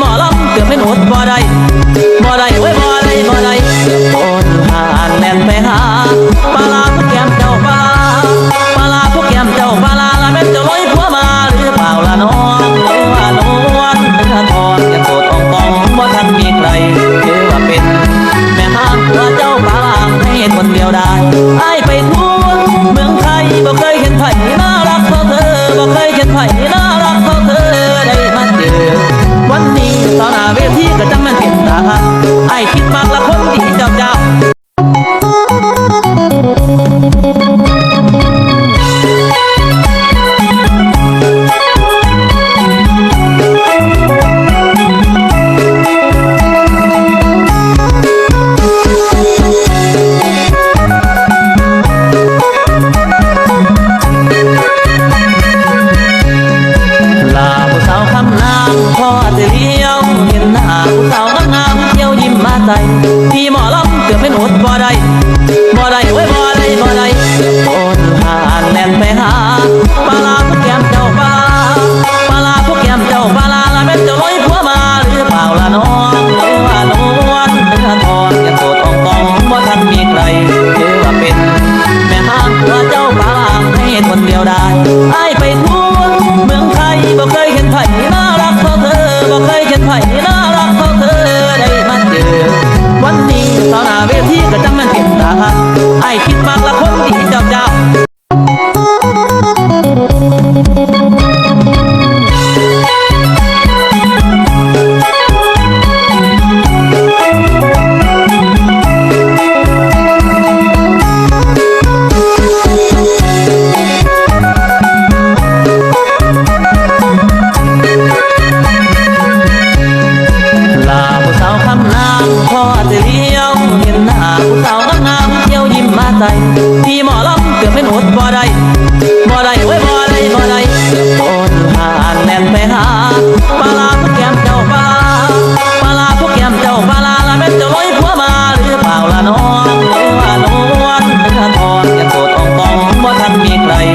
หมอลำเกือบไม่หมดบ่ได้บ่ได้ไว้บ่ได้บ่ได้เกือบโอนหางแน่นไปหาปลาลา บ่ได้บ่ได้เว้ยบ่ได้บ่ได้โอนห่างแล่นไปหาปลา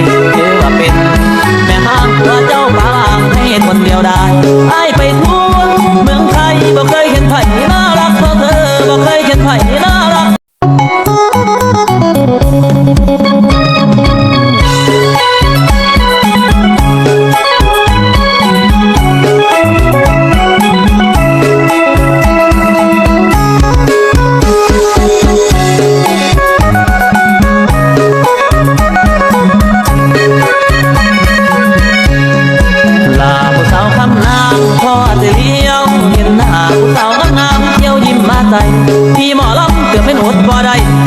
ถือว่าเป็น แม่ห้างหัวเจ้าบางให้คนเดียวได้ไอไปทั่วเมืองไทยบ่เคย ใจ พี่หมอลำเกือบไม่หนวดบ่ได้